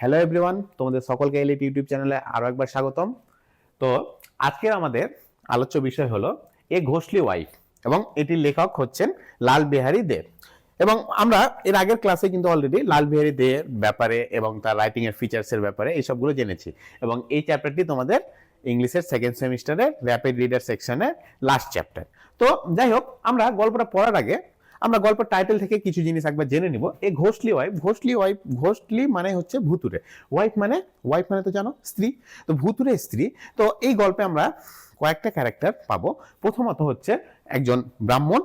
Hello everyone তোমাদের সকলকে elite YouTube চ্যানেলে আরও একবার স্বাগতম। তো আজকের আমাদের আলোচ্য বিষয় হলো এ ঘোষলি ওয়াইফ এবং এটির লেখক হচ্ছেন লাল বিহারী দে। এবং আমরা এর আগের ক্লাসে কিন্তু অলরেডি লাল বিহারী দে ব্যাপারে এবং তার রাইটিং এর ফিচার্সের ব্যাপারে এইসবগুলো জেনেছি। এবং এই চ্যাপ্টারটি তোমাদের ইংলিশের সেকেন্ড সেমিস্টারের র্যাপিড রিডার সেকশনের লাস্ট চ্যাপ্টার তো যাই হোক, আমরা গল্পটা পড়ার আগে আমরা গল্পের টাইটেল থেকে কিছু জিনিস একবার জেনে নিব। এই ঘোষলি ওয়াইফ ঘোষলি ওয়াইফ ঘোষলি মানে হচ্ছে ভুতুরে। ওয়াইফ মানে ওয়াইফ মানে তো জানো, স্ত্রী। তো ভুতুরে স্ত্রী। তো এই গল্পে আমরা কয়েকটা ক্যারেক্টার পাবো। প্রথমত হচ্ছে একজন ব্রাহ্মণ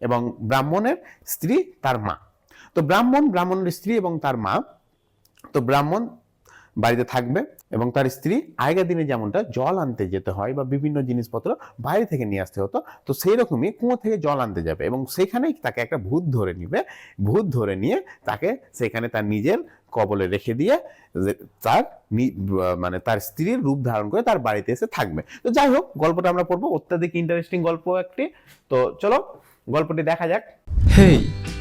এবং ব্রাহ্মণের স্ত্রী তার মা। তো ব্রাহ্মণ, ব্রাহ্মণের স্ত্রী এবং তার মা। তো ব্রাহ্মণ বাড়িতে থাকবে এবং তার স্ত্রী আগের দিনে যেমনটা জল আনতে যেতে হয় বা বিভিন্ন জিনিসপত্র বাইরে থেকে নিয়ে আসতে হতো, তো সেই রকমই কুয়ো থেকে জল আনতে যাবে এবং সেখানেই তাকে একটা ভূত ধরে নিবে। ভূত ধরে নিয়ে তাকে সেখানে তার নিজের কবলে রেখে দিয়ে তার মানে তার স্ত্রীর রূপ ধারণ করে তার বাড়িতে এসে থাকবে। তো যাই হোক, গল্পটা আমরা পড়ব। অত্যাধিক ইন্টারেস্টিং গল্প একটি। তো চলো, গল্পটি দেখা যাক। হেই,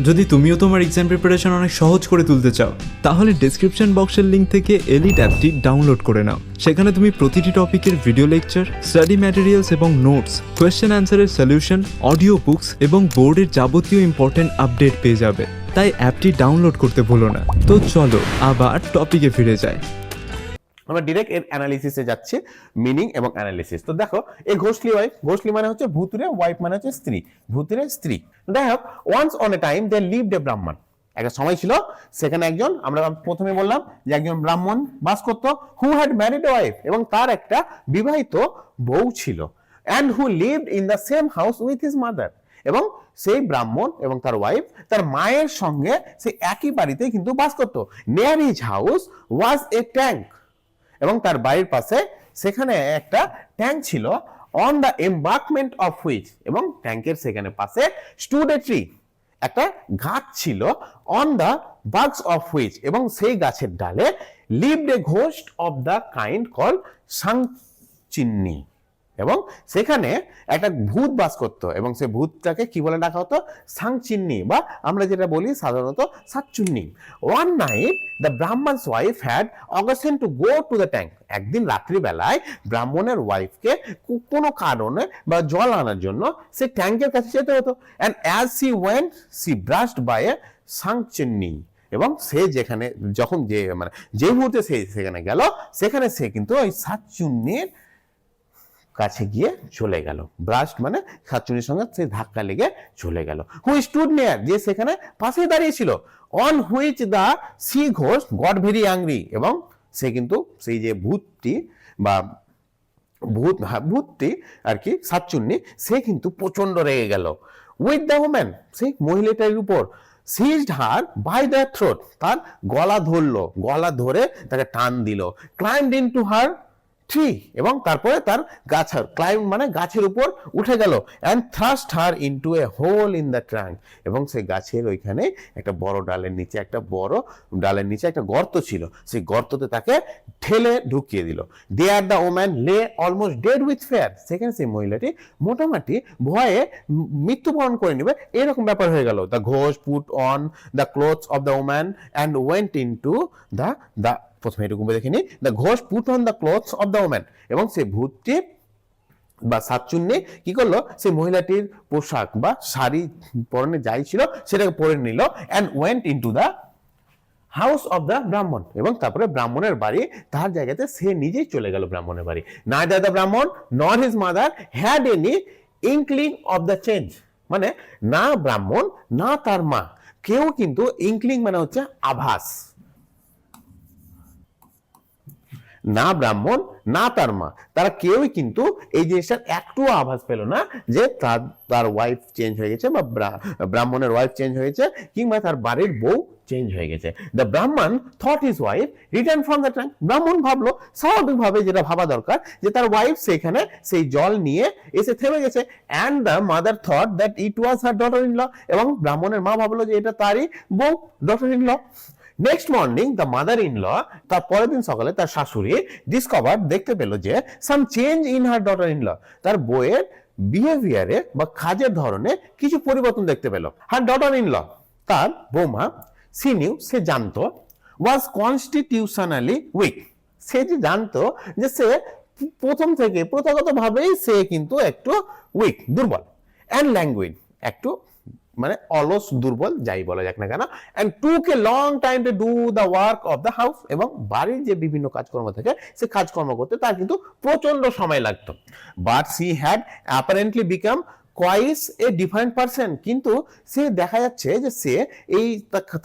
যদি তুমিও তোমার এক্সাম প্রিপারেশন অনেক সহজ করে তুলতে চাও, তাহলে ডেসক্রিপশন বক্সের লিঙ্ক থেকে এলিট অ্যাপটি ডাউনলোড করে নাও। সেখানে তুমি প্রতিটি টপিকের ভিডিও লেকচার স্টাডি ম্যাটেরিয়ালস এবং নোটস কোয়েশ্চেন অ্যান্সারের সলিউশন অডিও বুকস এবং বোর্ডের যাবতীয় ইম্পর্টেন্ট আপডেট পেয়ে যাবে। তাই অ্যাপটি ডাউনলোড করতে ভুলো না। তো চলো, আবার টপিকে ফিরে যাই। আমরা ডিরেক্ট এর অ্যানালিসিসে যাচ্ছি মিনিং এবং অ্যানালিসিস তো দেখো, এই ঘোষলি ওয়াইফ ঘোষলি মানে হচ্ছে ভূতুরে ওয়াইফ মানে হচ্ছে স্ত্রী ভূতুরে স্ত্রী। দেখো once on a time they lived a Brahmin একটা সময় ছিল, সেখানে একজন, আমরা প্রথমে বললাম যে একজন ব্রাহ্মণ বাস করতো হু হ্যাড ম্যারিড ওয়াইফ এবং তার একটা বিবাহিত বউ ছিল। And who lived in the same house with his mother এবং সেই ব্রাহ্মণ এবং তার ওয়াইফ তার মায়ের সঙ্গে সে একই বাড়িতে কিন্তু বাস করতো। Near his house was a tank এবং তার বাড়ির পাশে সেখানে একটা ট্যাঙ্ক ছিল on the embankment of which এবং ট্যাঙ্কের সেখানে পাশে স্টুডেট্রি একটা গাছ ছিল on the boughs of which এবং সেই গাছের ডালে lived a ghost of the kind call Shankchinni এবং সেখানে একটা ভূত বাস করতো এবং সেই ভূতটাকে কি বলে ডাকা হতো? সাংচিন্নি বা আমরা যেটা বলি সাধারণত সাতচুন্নি। One night the Brahmin's wife had occasion to go to the tank একদিন রাত্রিবেলায় ব্রাহ্মণের ওয়াইফকে কোনো কারণে বা জল আনার জন্য সে ট্যাঙ্কের কাছে যেতে হতো। And as she went she burst by a Sankchinni. এবং সে যেখানে যখন যে মানে যে মুহূর্তে সে সেখানে গেল, সেখানে সে কিন্তু ওই সাতচুন্নির কাছে গিয়ে চলে গেল। ব্রাস্ট মানে সাতচুনির সঙ্গে সে ধাক্কা লেগে চলে গেল। হুই স্টুড নেয়ার যে সেখানে পাশে দাঁড়িয়েছিল অন হুইচ দ্য সি ঘোষ গড ভেরি অ্যাংরি এবং সে কিন্তু সেই যে ভূতটি বা ভূত ভূতটি আর কি, সাতচুন্নি, সে কিন্তু প্রচণ্ড রেগে গেল। উইথ দ্য ওম্যান সেই মহিলাটার উপর seized her by the throat তার গলা ধরলো, গলা ধরে তাকে টান দিল। Climbed in two her tree এবং তারপরে তার গাছ ক্লাইম মানে গাছের উপর উঠে গেল and thrust her into a hole in the trunk এবং সেই গাছের ওইখানে একটা বড় ডালের নিচে, একটা বড় ডালের নিচে একটা গর্ত ছিল। সেই গর্ততে তাকে ঠেলে ঢুকিয়ে দিল। There the woman lay almost dead with fear সেখানে সেই মহিলাটি মোটামুটি ভয়ে মৃত্যুবরণ করে নেবে। এরকম ব্যাপার হয়ে গেল। The Ghosh put on the clothes of the woman and went into the the প্রথমে এটুকু দেখিনি the Ghosh put on the clothes of the woman এবং সে ভূতটি বা সাতচুন্নি কি করল? সেই মহিলাটির পোশাক বা শাড়ি পরনে যাই ছিল, সেটাকে পরে নিল and went into the house of the Brahman এবং তারপরে ব্রাহ্মণের বাড়ি, তার জায়গাতে সে নিজেই চলে গেল ব্রাহ্মণের বাড়ি। না the Brahman not his mother had any inkling of the change মানে না ব্রাহ্মণ, না তার মা। কেউ কিন্তু ইনক্লিং মানে হচ্ছে আভাস। না ব্রাহ্মণ, না তার মা। তারা কেউই কিন্তু এই জিনিসটার একটু আভাস পেল না যে তার তার ওয়াইফ চেঞ্জ হয়ে গেছে বা ব্রাহ্মণের ওয়াইফ চেঞ্জ হয়েছে কিংবা তার বাড়ির বউ চেঞ্জ হয়ে গেছে। The Brahman thought his wife return from the tank ব্রাহ্মণ ভাবলো, স্বাভাবিকভাবে যেটা ভাবা দরকার যে তার ওয়াইফ সেখানে সেই জল নিয়ে এসে থেমে গেছে। And the mother thought that it was her daughter in law এবং ব্রাহ্মণের মা ভাবলো যে এটা তারই বউ daughter in law next morning the mother in law তার পরের দিন সকালে তার শাশুড়ি ডিসকভার দেখতে পেল যে some change in her daughter in law তার বইয়ের বিহেভিয়ারে বা কাজের ধরনে কিছু পরিবর্তন দেখতে পেল। হার ডটার ইন ল তার বৌমা সি নিউ সে জানতো ওয়াজ কনস্টিটিউশনালি উইক সে যে জানতো যে সে প্রথম থেকে প্রথাগত ভাবেই সে কিন্তু একটু উইক দুর্বল। অ্যান্ড ল্যাঙ্গুয়েজ একটু মানে অলস, দুর্বল, যাই বলা যাক না কেন। And took long time to do the work of the house এবং বাড়ির যে বিভিন্ন কাজকর্ম থাকে, সে কাজকর্ম করতে তার কিন্তু প্রচণ্ড সময় লাগতো। But she had apparently become quite a different person কিন্তু সে দেখা যাচ্ছে যে সে এই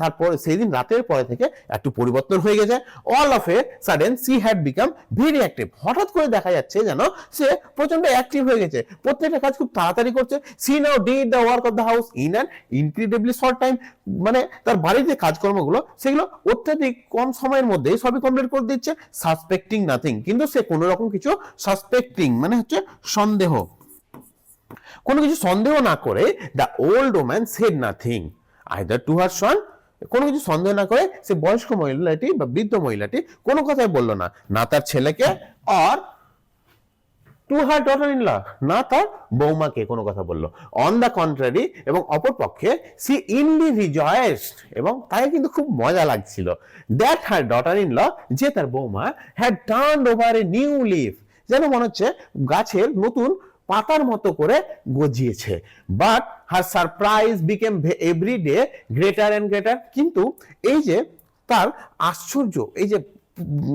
তারপর সেই দিন রাতের পরে থেকে একটু পরিবর্তন হয়ে গেছে। All of a sudden she had become very active হঠাৎ করে দেখা যাচ্ছে যেন সে প্রচণ্ড অ্যাক্টিভ হয়ে গেছে। প্রত্যেকটা কাজ খুব তাড়াতাড়ি করছে। She now did the work of the house in an incredibly short time মানে তার বাড়ির যে কাজকর্মগুলো, সেগুলো অত্যাধিক কম সময়ের মধ্যেই সবই কমপ্লিট করে দিচ্ছে। সাসপেক্টিং নাথিং কিন্তু সে কোনো রকম কিছু সাসপেক্টিং মানে হচ্ছে সন্দেহ। কোনো কিছু সন্দেহ না করে the old woman said nothing either to her son কোনো কিছু সন্দেহ না করে সে বয়স্ক মহিলাটি বা বৃদ্ধ মহিলাটি কোনো কথাই বলল না না তার ছেলেকে or to her daughter in law না তার বৌমাকে কোনো কথা বলল। অন দ্য কন্ট্রারি এবং অপর পক্ষে সি ইনলি রিজয়েসড এবং তাই কিন্তু খুব মজা লাগছিল that her daughter in law যে তার বৌমা had turn over a new leaf যেন মনে হচ্ছে গাছের নতুন পাতার মতো করে গজিয়েছে। But her surprise became every day greater and greater কিন্তু এই যে তার আশ্চর্য, এই যে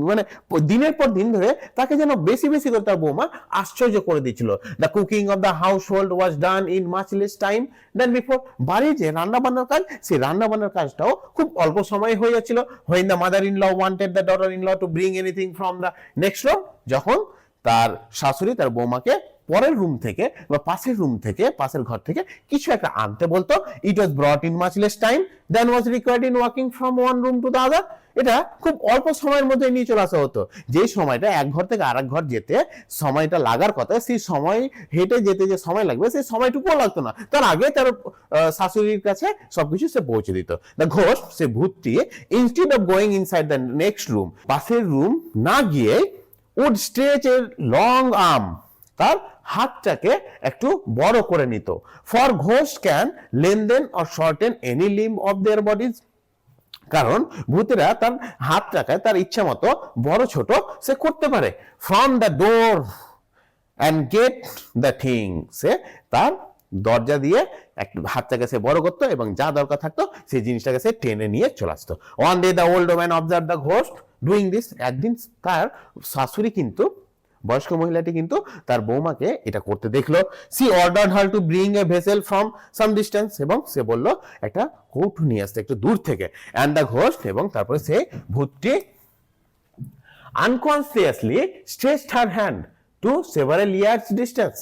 মানে দিনের পর দিন ধরে তাকে যেন বেশি বেশি করে তার বৌমা আশ্চর্য করে দিচ্ছিল the cooking of the household was done in much less time than before বাড়ির যে রান্না বান্নার কাজ, সেই রান্না বান্নার কাজটাও খুব অল্প সময়ে হয়ে যাচ্ছিল। When the mother in law wanted the daughter in law to bring anything from the next room যখন তার শাশুড়ি তার বৌমাকে পরের রুম থেকে বা পাশের রুম থেকে, পাশের ঘর থেকে কিছু একটা আনতে বলতো। It was brought in much less time than was required in walking from one room to the other এটা খুব অল্প সময়ের মধ্যে নিয়ে চলে আসা হতো। যেই সময়টা এক ঘর থেকে আরেক ঘর যেতে সময়টা লাগার কথা, সেই সময় হেঁটে যেতে যে সময় লাগবে, সেই সময়টুকুও লাগতো না। তার আগে তার শাশুড়ির কাছে সবকিছু সে পৌঁছে দিত। দ্য ঘোষ সে ভূতটি instead of going inside the next room পাশের রুম না গিয়ে would stretch her long arm তার হাতটাকে একটু বড় করে নিত। For Ghosh can lengthen or shorten any limb of their bodies কারণ ভূতেরা তার হাতটাকে তার ইচ্ছা মতো বড় ছোট সে করতে পারে। From the door and get the thing সে তার দরজা দিয়ে একটু হাতটাকে সে বড় করতো এবং যা দরকার থাকতো সেই জিনিসটাকে সে টেনে নিয়ে চলে আসতো। One day the old man observe the ghost doing this একদিন তার শাশুড়ি কিন্তু বয়স্ক মহিলাটি কিন্তু তার বৌমাকে এটা করতে দেখল। She order her to bring a vessel from some distance এবং সে বলল, একটা কৌটু নিয়ে আসতে, একটু দূর থেকে। অ্যান্ড দ্য ঘোষ এবং তারপরে সে ভূতটি unconsciously stretched her hand to several yards distance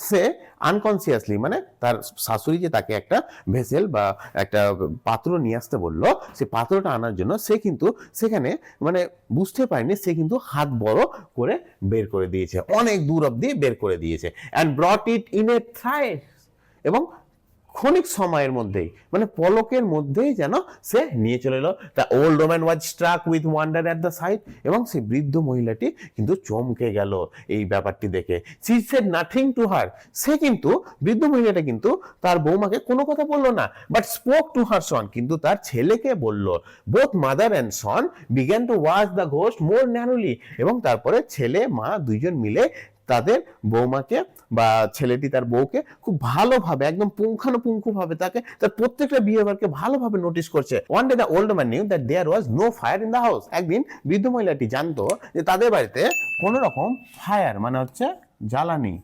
সে আনকনসিয়াসলি মানে তার শাশুড়ি যে তাকে একটা ভেসেল বা একটা পাত্র নিয়ে আসতে বলল, সে পাত্রটা আনার জন্য সে কিন্তু সেখানে মানে বুঝতে পারেনি, সে কিন্তু হাত বড় করে বের করে দিয়েছে, অনেক দূর অব্দি বের করে দিয়েছে and brought it in a trice এবং ক্ষণিক সময়ের মধ্যেই মানে পলকের মধ্যেই যেন সে নিয়ে চলে এলো। The old woman was struck with wonder at the sight এবং সেই বৃদ্ধ মহিলাটি কিন্তু চমকে গেল এই ব্যাপারটি দেখে। She said nothing to her সে কিন্তু, বৃদ্ধ মহিলাটা কিন্তু তার বৌমাকে কোনো কথা বলল না but spoke to her son কিন্তু তার ছেলেকে বলল both mother and son began to watch the ghost more narrowly এবং তারপরে ছেলে, মা দুইজন মিলে তাদের বৌমাকে বা ছেলেটি তার বউকে খুব ভালোভাবে, একদম পুঙ্খানুপুঙ্খ ভাবে তাকে, তার প্রত্যেকটা বিহেভিয়ারকে ভালোভাবে নোটিস করছে। One day the old man knew that there was no fire in the house একদিন বৃদ্ধ মহিলাটি জানতো যে তাদের বাড়িতে কোনো রকম ফায়ার মানে হচ্ছে জ্বালানি।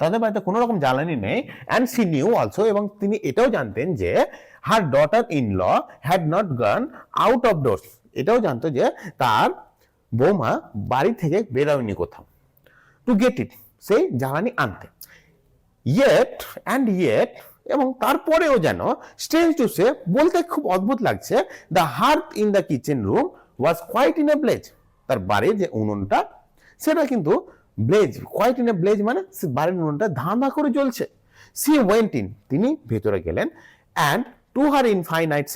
তাদের বাড়িতে কোনো রকম জ্বালানি নেই অ্যান্ড সি নিউ অলসো এবং তিনি এটাও জানতেন যে her daughter in law had not gone out of doors এটাও জানতো যে তার বৌমা বাড়ি থেকে বেরোয়নি কোথাও। টু গেট ইট সেই জ্বালানি আনতে। ইয়েট অ্যান্ড ইয়েট এবং তারপরেও যেন স্ট্রেঞ্জ টু সে বলতে খুব অদ্ভুত লাগছে the hearth in the kitchen room was quite in a blaze তার বাড়ির যে উনুনটা, সেটা কিন্তু blaze quite in a blaze মানে বাড়ির উনুনটা ধাঁধা করে জ্বলছে। সি ওয়েন্ট ইন তিনি ভেতরে গেলেন and to her infinite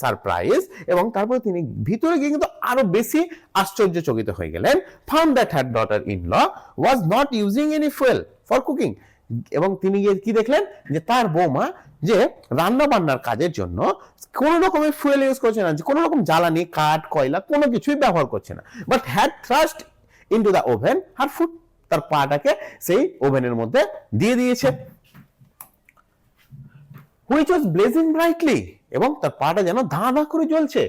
surprise এবং তারপরে তিনি ভিতরে গিয়ে কিন্তু আরও বেশি আশ্চর্যচকিত হয়ে গেলেন। That daughter in law was not using any fuel for cooking এবং তিনি গিয়ে কি দেখলেন? যে তার বৌমা যে রান্না বান্নার কাজের জন্য কোনো রকমের ফুয়েল ইউজ করছে না কোনো রকম জ্বালানি, কাঠ, কয়লা, কোনো কিছুই ব্যবহার করছে না। But had thrust into the oven her foot তার পাটাকে সেই ওভেনের মধ্যে দিয়ে দিয়েছে। হুইচ ওয়াজ ব্লেজিং ব্রাইটলি এবং তার পাটা যেন ধা ধা করে জ্বলছে।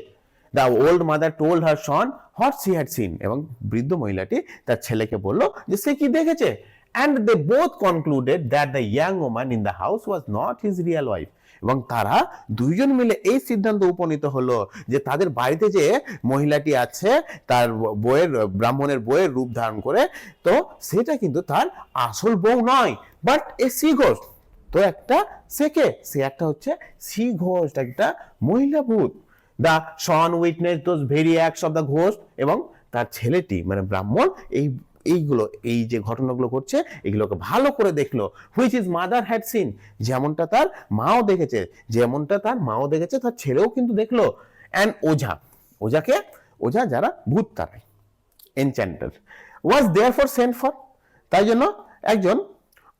The old mother told her son what she had seen এবং বৃদ্ধ মহিলাটি তার ছেলেকে বলল যে, সে কি দেখেছে? And they both concluded that the young woman in the house was not his real wife এবং তারা দুইজন মিলে এই সিদ্ধান্ত উপনীত হলো যে, তাদের বাড়িতে যে মহিলাটি আছে, তার বইয়ের ব্রাহ্মণের বইয়ের রূপ ধারণ করে, তো সেটা কিন্তু তার আসল বউ নয় বাট এ সি গোস্ট তো একটা সেকে, সে একটা হচ্ছে সি ঘোষ একটা মহিলা ভূত। The son witness, those very acts of the ghost এবং তার ছেলেটি মানে ব্রাহ্মণ, এই, এইগুলো, এই যে ঘটনাগুলো করছে এগুলোকে ভালো করে দেখল। Which his mother had seen যেমনটা তার মাও দেখেছে, যেমনটা তার মাও দেখেছে, তার ছেলেও কিন্তু দেখল। অ্যান্ড ওঝা, ওঝাকে, ওঝা যারা ভূত তারাই enchanter was there for sent for তাই জন্য একজন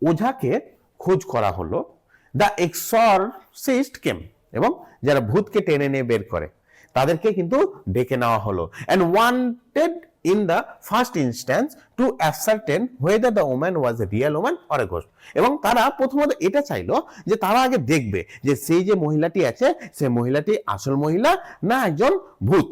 ওঝাকে খোঁজ করা হলো। দ্য এক্সরসিস্ট কেম এবং যারা ভূতকে টেনে নিয়ে বের করে, তাদেরকে কিন্তু ডেকে নেওয়া হলো। And wanted in the first instance to ascertain whether the woman was a real woman or a ghost এবং তারা প্রথমত এটা চাইলো যে তারা আগে দেখবে যে সেই যে মহিলাটি আছে, সে মহিলাটি আসল মহিলা না একজন ভূত।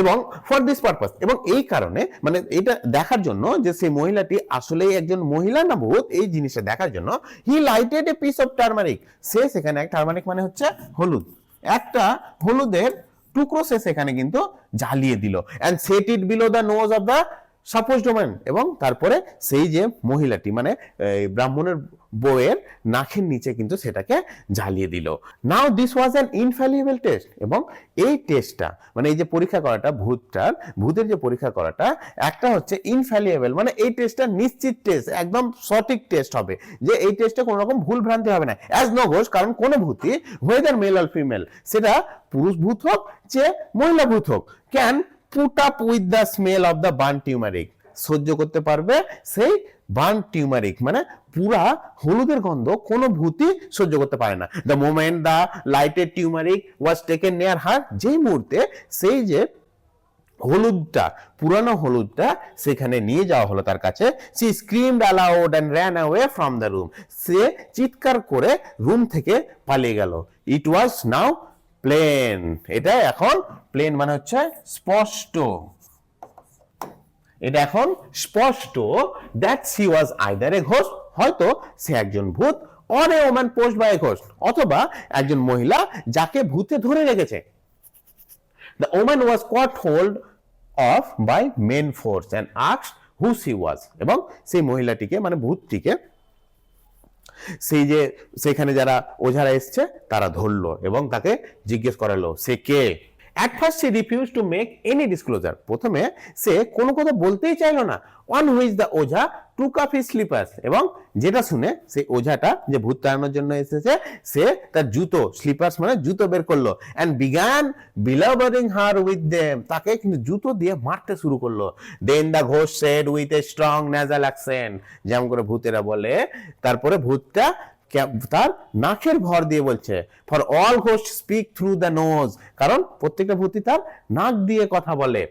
এবং ফর দিস পারপাস এবং এই কারণে মানে এটা দেখার জন্য যে সেই মহিলাটি আসলে একজন মহিলা না ভূত এই জিনিসটা দেখার জন্য he lighted a piece of turmeric সে সেখানে, এক টার্মারিক মানে হচ্ছে হলুদ। একটা হলুদের টুকরো সে সেখানে কিন্তু জ্বালিয়ে দিল। And set it below the nose of the supposed woman এবং তারপরে সেই যে মহিলাটি মানে ব্রাহ্মণের বউয়ের নাখের নিচে কিন্তু সেটাকে জ্বালিয়ে দিল। Now this was an infallible test এবং এই টেস্টটা মানে এই যে পরীক্ষা করাটা, ভূতটার, ভূতের যে পরীক্ষা করাটা, একটা হচ্ছে ইনফ্যালিয়েবল মানে এই টেস্টটা নিশ্চিত টেস্ট একদম সঠিক টেস্ট হবে। যে এই টেস্টে কোনো রকম ভুল ভ্রান্তি হবে না। অ্যাজ নো ঘোষ কারণ কোনো ভূতই ওয়েদার মেল আর ফিমেল সেটা পুরুষ ভূত হোক, যে মহিলা ভূত হোক can put up with the smell of the burn turmeric সহ্য করতে পারবে সেই বার্ন টিউমারিক মানে পুরা হলুদের গন্ধ কোনো ভূতই সহ্য করতে পারে না। The moment the lighted turmeric was taken near her যেই মুহূর্তে সেই যে হলুদটা, পুরানো হলুদটা সেখানে নিয়ে যাওয়া হলো তার কাছে she screamed aloud and ran away from the room সে চিৎকার করে রুম থেকে পালিয়ে গেল। ইট ওয়াজ নাও প্লেন এটা এখন প্লেন মানে হচ্ছে স্পষ্ট। এটা এখন স্পষ্ট that she was either a Ghosh হয়তো সে একজন ভূত or a woman possessed by a Ghosh অথবা একজন মহিলা যাকে ভূতে ধরে রেখেছে। The woman was caught hold of by main force and asked who she was এবং সেই মহিলাটিকে মানে ভূতটিকে সেই যে সেখানে যারা ওঝারা এসছে তারা ধরলো এবং তাকে জিজ্ঞেস করালো সে কে? At first say refuse to make any disclosure প্রথমে সে কোনো কথা বলতেই চাইলো না। On which the ojha took up his slippers এবং যেটা শুনে সেই ওঝাটা যে ভূত তাড়ানোর জন্য এসেছে, সে তার জুতো স্লিপার্স মানে জুতো বের করল and began belabouring her with them তাকে কিন্তু জুতো দিয়ে মারতে শুরু করল। Then the Ghosh said with a strong nasal accent যেমন করে ভূতেরা বলে, তারপরে ভূতটা তার নাকের ভর দিয়ে বলছে for all ghost speak through the nose কারণ প্রত্যেকটা ভূতি তার নাক দিয়ে কথা বলে।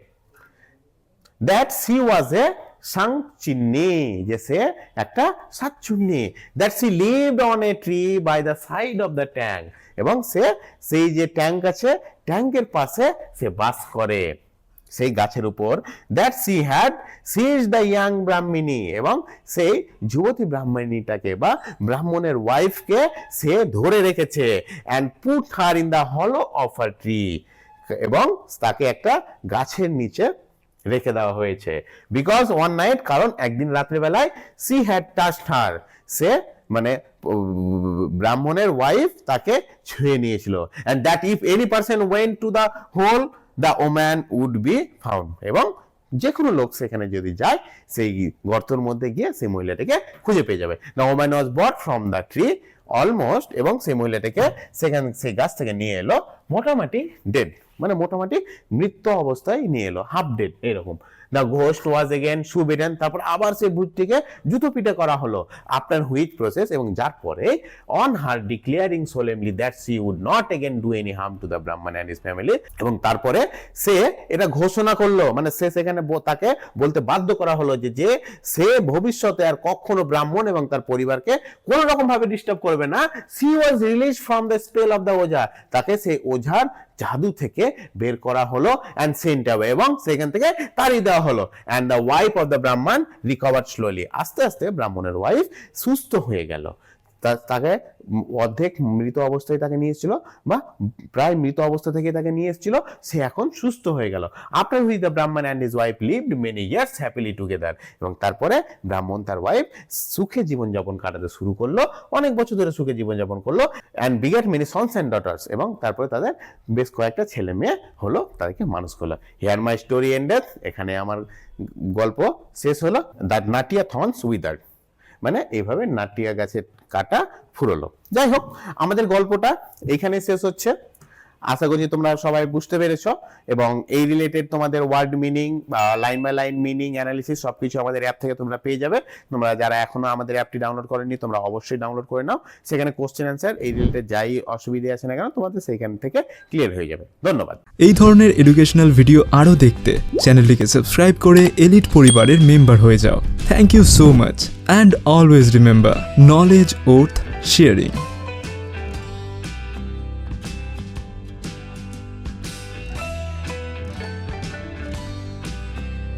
দ্যাট সি ওয়াজ এ সাং চিন্নি যে সে একটা সাতচুন্নি that she lived on a tree by the side of the tank এবং সে, সেই যে ট্যাঙ্ক আছে ট্যাঙ্কের পাশে সে বাস করে। সেই গাছের উপর that she had seize the young Brahmani এবং সেই যুবতী ব্রাহ্মণীটাকে বা ব্রাহ্মণের ওয়াইফকে সে ধরে রেখেছে and put her in the hollow of a tree এবং তাকে একটা গাছের নিচে রেখে দেওয়া হয়েছে। বিকজ ওয়ান নাইট কারণ একদিন রাত্রিবেলায় সি হ্যাড টাস্ট হার সে মানে ব্রাহ্মণের ওয়াইফ তাকে ছুঁয়ে নিয়েছিল। And that if any person went to the hole the woman would be found এবং যে কোনো লোক সেখানে যদি যায়, সেই গর্তর মধ্যে গিয়ে সেই মহিলাটাকে খুঁজে পেয়ে যাবে। The woman was brought from the tree almost এবং সেই মহিলাটাকে সেখান, সেই গাছ থেকে নিয়ে এলো, মোটামুটি ডেড মানে মোটামুটি মৃত্যু অবস্থায় নিয়ে এলো হাফ ডেড এরকম। The ghost was again shoe beaten তারপর আবার সেই ভূতটিকে জুতো পিটে করা হলো। আফটার হুইচ প্রসেস এবং যার পরে on her declaring solemnly that she would not again do any harm to the Brahman and his family এবং তারপরে সে এটা ঘোষণা করল। মানে সে সেখানে তাকে বলতে বাধ্য করা হলো যে যে সে ভবিষ্যতে আর কখনো ব্রাহ্মণ এবং তার পরিবারকে কোনো রকম ভাবে ডিস্টার্ব করবে না। She was release from the spell of the ojha তাকে সেই ওঝার জাদু থেকে বের করা হলো অ্যান্ড সেন্ট অ্যাওয়ে এবং সেখান থেকে তাড়িয়ে দেওয়া হলো and the wife of the Brahman recover slowly আস্তে আস্তে ব্রাহ্মণের ওয়াইফ সুস্থ হয়ে গেল। তাকে অর্ধেক মৃত অবস্থায় তাকে নিয়ে এসেছিল বা প্রায় মৃত অবস্থা থেকে তাকে নিয়ে এসেছিল, সে এখন সুস্থ হয়ে গেল। After which the Brahmin and is wife lived many years happily together এবং তারপরে ব্রাহ্মণ তার ওয়াইফ সুখে জীবনযাপন কাটাতে শুরু করল, অনেক বছর ধরে সুখে জীবনযাপন করল and beget many sons and daughters এবং তারপরে তাদের বেশ কয়েকটা ছেলে মেয়ে হলো, তাদেরকে মানুষ করল। হেয়ার মাই স্টোরি এন্ডেড এখানে আমার গল্প শেষ হলো। দ্যাট নাটিয়া থনস উইদার্ড মানে এইভাবে নাটিয়া গাছের কাটা ফুরলো। যাই হোক আমাদের গল্পটা এইখানে শেষ হচ্ছে। আশা করছি তোমরা সবাই বুঝতে পেরেছ এবং এই রিলেটেড তোমাদের word meaning line by line meaning analysis সবকিছু আমাদের অ্যাপ থেকে তোমরা পেয়ে যাবে। তোমরা যারা এখনও আমাদের অ্যাপটি ডাউনলোড করেনি তোমরা অবশ্যই ডাউনলোড করে নাও। সেখানে কোশ্চেন অ্যান্সার এই রিলেটেড যাই অসুবিধে আছে না কেন, তোমাদের সেইখান থেকে ক্লিয়ার হয়ে যাবে। ধন্যবাদ। এই ধরনের এডুকেশনাল ভিডিও আরও দেখতে চ্যানেলটিকে সাবস্ক্রাইব করে এলিট পরিবারের মেম্বার হয়ে যাও। Thank you so much and always remember knowledge worth sharing